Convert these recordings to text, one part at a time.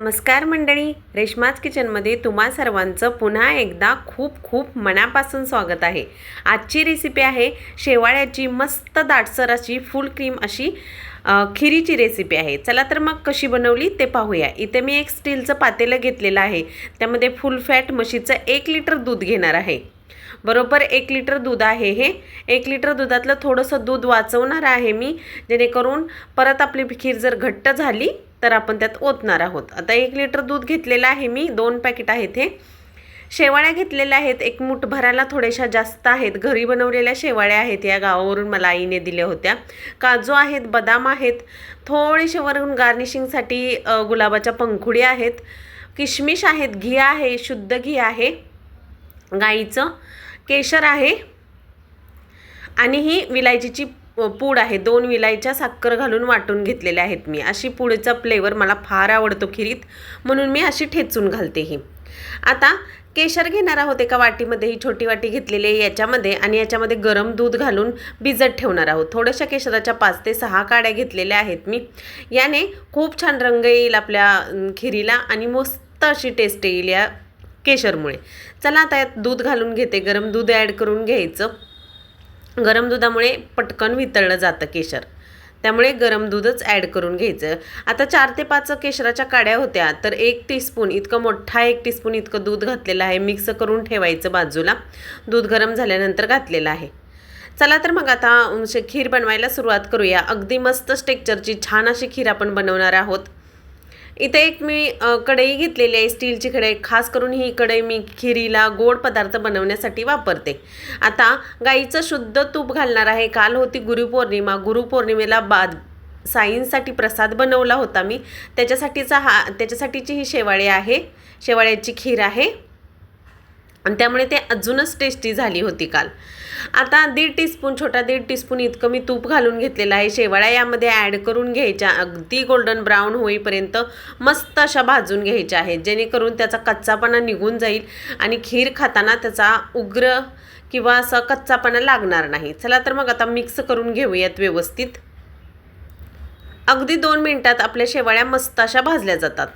नमस्कार मंडळी रेश्माज किचनमध्ये तुम्हा सर्वांचं पुन्हा एकदा खूप खूप मनापासून स्वागत आहे. आजची रेसिपी आहे शेवाळ्याची मस्त दाटसर अशी फुल क्रीम अशी खिरीची रेसिपी आहे. चला तर मग कशी बनवली ते पाहूया. इथे मी एक स्टीलचं पातेलं घेतलेलं आहे. त्यामध्ये फुल फॅट म्हशीचं एक लिटर दूध घेणार आहे. बरोबर एक लिटर दूध आहे हे. एक लिटर दुधातलं थोडंसं दूध वाचवणार आहे मी. जेणेकरून परत आपली खीर जर घट्ट झाली तर आपण त्यात ओतणार आहोत. आता एक लिटर दूध घेतलेलं आहे मी दोन पॅकेट आहेत हे. शेवाळ्या घेतलेल्या आहेत एक मूठ भरायला थोड्याशा जास्त आहेत. घरी बनवलेल्या शेवाळ्या आहेत या गावावरून मला आईने दिल्या होत्या. काजू आहेत बदाम आहेत थोडेसे वरून गार्निशिंगसाठी गुलाबाच्या पंखुडी आहेत किशमिश आहेत घी आहे शुद्ध घी आहे गाईचं केशर आहे आणि ही विलायचीची पूड आहे. दोन विलायच्या साखर घालून वाटून घेतलेल्या आहेत मी. अशी पुडीचा फ्लेवर मला फार आवडतो खिरीत. म्हणून मी अशी ठेचून घालते ही. आता केशर घेणार आहोत एका वाटीमध्ये. ही छोटी वाटी घेतलेली आहे याच्यामध्ये आणि याच्यामध्ये गरम दूध घालून भिजत ठेवणार आहोत. थोड्याशा केशराच्या पाच ते सहा काड्या घेतलेल्या आहेत मी. याने खूप छान रंग येईल आपल्या खिरीला आणि मस्त अशी टेस्ट येईल या केशरमुळे. चला आता यात दूध घालून घेते. गरम दूध ॲड करून घ्यायचं. गरम दुधामुळे पटकन वितळलं जातं केशर. त्यामुळे गरम दूधच ॲड करून घ्यायचं. आता चार ते पाच केशराच्या काड्या होत्या तर एक टीस्पून इतकं मोठा एक टीस्पून इतकं दूध घातलेलं आहे. मिक्स करून ठेवायचं बाजूला. दूध गरम झाल्यानंतर घातलेलं आहे. चला तर मग आता शे- खीर बनवायला सुरुवात करूया. अगदी मस्त स्टेक्चरची छान अशी खीर आपण बनवणार आहोत. इथे एक मी कढई घेतलेली आहे स्टीलची कढई. खास करून ही कढई मी खिरीला गोड पदार्थ बनवण्यासाठी वापरते. आता गाईचं शुद्ध तूप घालणार आहे. काल होती गुरुपौर्णिमा. गुरुपौर्णिमेला बाद साईंसाठी प्रसाद बनवला होता मी. त्याच्यासाठीचा हा त्याच्यासाठीची ही शेवाळी आहे. शेवाळ्याची खीर आहे. आणि त्यामुळे ते अजूनच टेस्टी झाली होती काल. आता दीड टीस्पून छोटा दीड टीस्पून इतकं मी तूप घालून घेतलेलं आहे. शेवाळ्या यामध्ये ॲड करून घ्यायच्या. अगदी गोल्डन ब्राऊन होईपर्यंत मस्त अशा भाजून घ्यायच्या आहेत. जेणेकरून त्याचा कच्चापणा निघून जाईल आणि खीर खाताना त्याचा उग्र किंवा असा कच्चापणा लागणार नाही. चला तर मग आता मिक्स करून घेऊयात व्यवस्थित. अगदी दोन मिनटात आपल्या शेवाळ्या मस्त अशा भाजल्या जातात.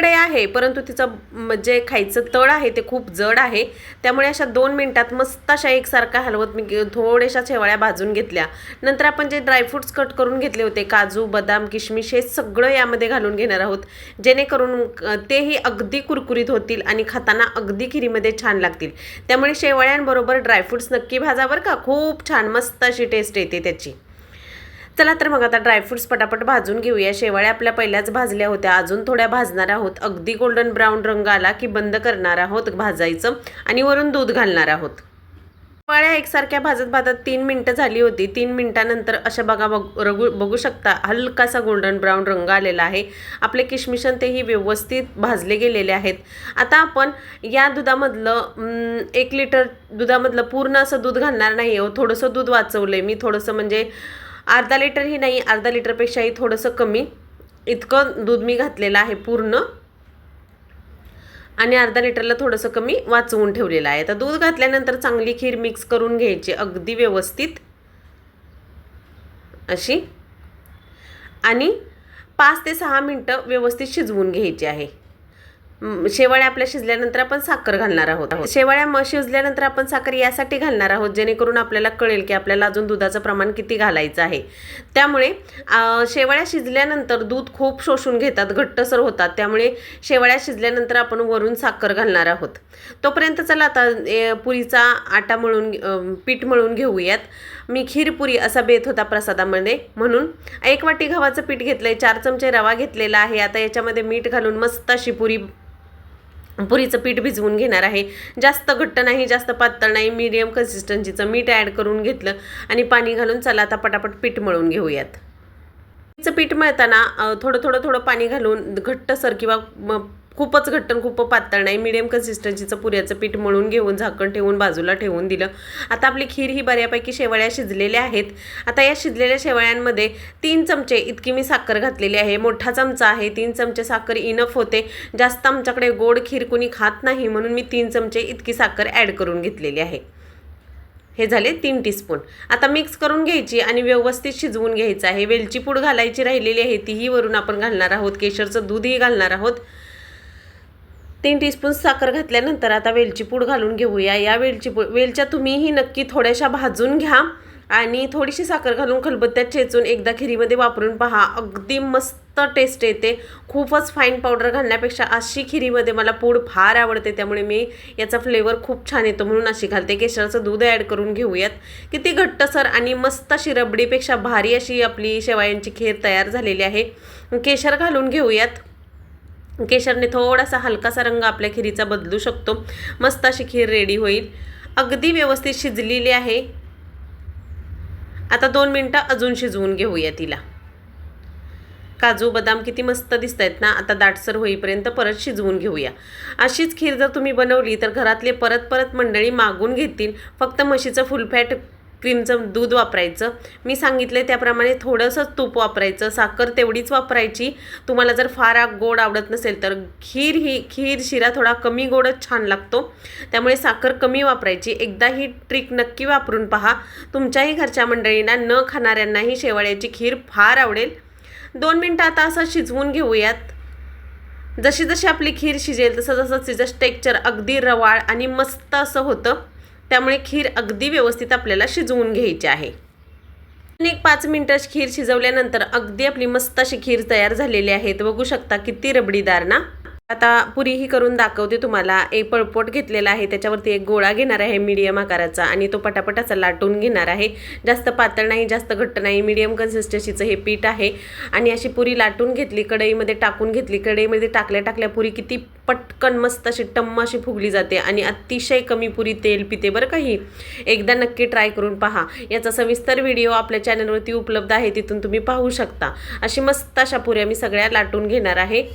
तिच्याकडे आहे परंतु तिचं म, जे खायचं तळ आहे ते खूप जड आहे. त्यामुळे अशा दोन मिनटात मस्त अशा एकसारखा हलवत मी थोड्याशा शेवाळ्या भाजून घेतल्या. नंतर आपण जे ड्रायफ्रुट्स कट करून घेतले होते काजू बदाम किशमिश हे सगळं यामध्ये घालून घेणार आहोत. जेणेकरून तेही अगदी कुरकुरीत होतील आणि खाताना अगदी खिरीमध्ये छान लागतील. त्यामुळे शेवाळ्यांबरोबर ड्रायफ्रुट्स नक्की भाजा बरं का? खूप छान मस्त अशी टेस्ट येते त्याची. चला तर मग आता ड्रायफ्रुट्स पटापट भाजून घेऊया. शेवाळ्या आपल्या पहिल्याच भाजल्या होत्या. अजून थोड्या भाजणार आहोत. अगदी गोल्डन ब्राऊन रंग आला की बंद करणार आहोत भाजायचं आणि वरून दूध घालणार आहोत. शेवाळ्या एकसारख्या भाजत भाजत तीन मिनटं झाली होती. तीन मिनटानंतर अशा बघा बघू बघू शकता हलकासा गोल्डन ब्राऊन रंग आलेला आहे. आपले किशमिशन तेही व्यवस्थित भाजले गेलेले आहेत. आता आपण या दुधामधलं एक लिटर दुधामधलं पूर्ण असं दूध घालणार नाही हो थोडंसं दूध वाचवलं आहे मी. थोडंसं म्हणजे अर्धा लिटरही नाही अर्धा लिटरपेक्षाही थोडंसं कमी. इतकं दूध मी घातलेलं आहे पूर्ण. आणि अर्धा लिटरला थोडंसं कमी वाचवून ठेवलेलं आहे. तर दूध घातल्यानंतर चांगली खीर मिक्स करून घ्यायची अगदी व्यवस्थित. अशी. आणि पाच ते सहा मिनटं व्यवस्थित शिजवून घ्यायची आहे. शेवाळ्या आपल्या शिजल्यानंतर आपण साखर घालणार आहोत. शेवाळ्या शिजल्यानंतर आपण साखर यासाठी घालणार आहोत जेणेकरून आपल्याला कळेल की आपल्याला अजून दुधाचं प्रमाण किती घालायचं आहे. त्यामुळे शेवाळ्या शिजल्यानंतर दूध खूप शोषून घेतात घट्टसर होतात. त्यामुळे शेवाळ्या शिजल्यानंतर आपण वरून साखर घालणार आहोत. तोपर्यंत चला आता पुरीचा आटा मळून पीठ मळून घेऊयात. मी खीरपुरी असा बेत होता प्रसादामध्ये. म्हणून एक वाटी गव्हाचं पीठ घेतलंय चार चमचे रवा घेतलेला आहे. आता याच्यामध्ये मीठ घालून मस्त अशी पुरी पुरीचं पीठ भिजवून घेणार आहे. जास्त घट्ट नाही जास्त पातळ नाही मीडियम कन्सिस्टन्सीचं मीठ ॲड करून घेतलं आणि पाणी घालून चला आता पटापट पीठ मळून घेऊयात. पुरीचं पीठ मळताना थोडं थोडं थोडं पाणी घालून घट्टसर किंवा खूपच घट्ट खूप पातळ नाही. मिडियम कन्सिस्टन्सीचं पुऱ्याचं पीठ मळून घेऊन झाकण ठेवून बाजूला ठेवून दिलं. आता आपली खीर ही बऱ्यापैकी शेवळ्या शिजलेल्या आहेत. आता या शिजलेल्या शेवळ्यांमध्ये तीन चमचे इतकी मी साखर घातलेली आहे. मोठा चमचा आहे तीन चमचे साखर इनफ होते. जास्त आमच्याकडे गोड खीर कुणी खात नाही म्हणून मी तीन चमचे इतकी साखर ॲड करून घेतलेली आहे. हे झाले तीन टीस्पून आता मिक्स करून घ्यायची आणि व्यवस्थित शिजवून घ्यायचं आहे. वेलची पूड घालायची राहिलेली आहे तीही वरून आपण घालणार आहोत. केशरचं दूधही घालणार आहोत. तीन टीस्पून साखर घातल्यानंतर आता वेलची पूड घालून घेऊया. या वेलची पूड वेलच्या तुम्हीही नक्की थोड्याशा भाजून घ्या आणि थोडीशी साखर घालून खलबत्त्यात चेचून एकदा खिरीमध्ये वापरून पहा. अगदी मस्त टेस्ट येते. खूपच फाईन पावडर घालण्यापेक्षा अशी खिरीमध्ये मला पूड फार आवडते. त्यामुळे मी याचा फ्लेवर खूप छान येतो म्हणून अशी घालते. केशराचं दूध ॲड करून घेऊयात. किती घट्टसर आणि मस्त अशी रबडीपेक्षा भारी अशी आपली शेवायांची खीर तयार झालेली आहे. केशर घालून घेऊयात. केशरने थोडासा हलकासा रंग आपल्या खिरीचा बदलू शकतो. मस्त अशी खीर रेडी होईल. अगदी व्यवस्थित शिजलेली आहे. आता दोन मिनटं अजून शिजवून घेऊया तिला. काजू बदाम किती मस्त दिसत आहेत ना? आता दाटसर होईपर्यंत परत शिजवून घेऊया. अशीच खीर जर तुम्ही बनवली तर घरातले परत परत मंडळी मागून घेतील. फक्त म्हशीचं फुलफॅट क्रीमचं दूध वापरायचं. मी सांगितलं त्याप्रमाणे थोडंसं तूप वापरायचं. साखर तेवढीच वापरायची. तुम्हाला जर फार गोड आवडत नसेल तर खीर ही खीर शिरा थोडा कमी गोडच छान लागतो. त्यामुळे साखर कमी वापरायची. एकदा ही ट्रिक नक्की वापरून पहा. तुमच्याही घरच्या मंडळींना न खाणाऱ्यांनाही शेवाळ्याची खीर फार आवडेल. दोन मिनटं आता असं शिजवून घेऊयात. जशी जशी आपली खीर शिजेल तसं तसं तिचं टेक्चर अगदी रवाळ आणि मस्त असं होतं. त्यामुळे खीर अगदी व्यवस्थित आपल्याला शिजवून घ्यायची आहे. एक पाच मिनटं खीर शिजवल्यानंतर अगदी आपली मस्त अशी खीर तयार झालेली आहे. तर बघू शकता किती रबडीदार ना? आता पुरी ही करून दाखवते तुम्हाला. एक पळपोट घेतलेला आहे. त्याच्यावरती एक गोळा घेणार आहे मीडियम आकाराचा आणि तो पटापटाचा लाटून घेणार आहे. जास्त पातळ नाही जास्त घट्ट नाही. मीडियम कन्सिस्टन्सीचं हे पीठ आहे. आणि अशी पुरी लाटून घेतली कढईमध्ये टाकून घेतली. कढईमध्ये टाकल्या टाकल्या पुरी किती पटकन मस्त अशी टम्म अशी फुगली जाते आणि अतिशय कमी पुरी तेल पिते बरं काही एकदा नक्की ट्राय करून पहा. याचा सविस्तर व्हिडिओ आपल्या चॅनलवरती उपलब्ध आहे. तिथून तुम्ही पाहू शकता. अशी मस्त अशा पुऱ्या मी सगळ्या लाटून घेणार आहे.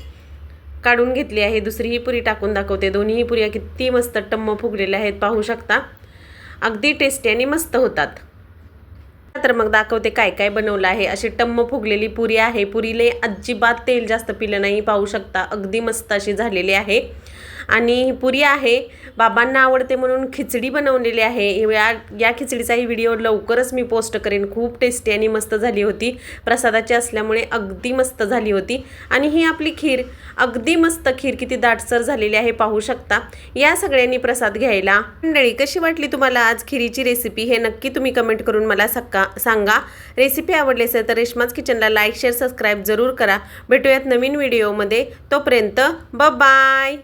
काढून घेतली आहे. दुसरीही पुरी टाकून दाखवते. दोन्हीही पुऱ्या किती मस्त टम्म फुगलेल्या आहेत. पाहू शकता. अगदी टेस्टी आणि मस्त होतात. तर मग दाखवते काय काय बनवलं आहे. अशी टम्म फुगलेली पुरी आहे. पुरीले अजिबात तेल जास्त पिलं नाही. पाहू शकता. अगदी मस्त अशी झालेली आहे. आणि ही पुरी आहे. बाबांना आवडते म्हणून खिचडी बनवलेली आहे. या या खिचडीचाही व्हिडिओ लवकरच मी पोस्ट करेन. खूप टेस्टी आणि मस्त झाली होती. प्रसादाची असल्यामुळे अगदी मस्त झाली होती. आणि ही आपली खीर अगदी मस्त खीर किती दाटसर झालेली आहे पाहू शकता. या सगळ्यांनी प्रसाद घ्यायला. मंडळी कशी वाटली तुम्हाला आज खिरीची रेसिपी हे नक्की तुम्ही कमेंट करून मला सक्का सांगा. रेसिपी आवडली असेल तर रेशमाज किचनला लाईक शेअर सबस्क्राईब जरूर करा. भेटूयात नवीन व्हिडिओमध्ये तोपर्यंत ब बाय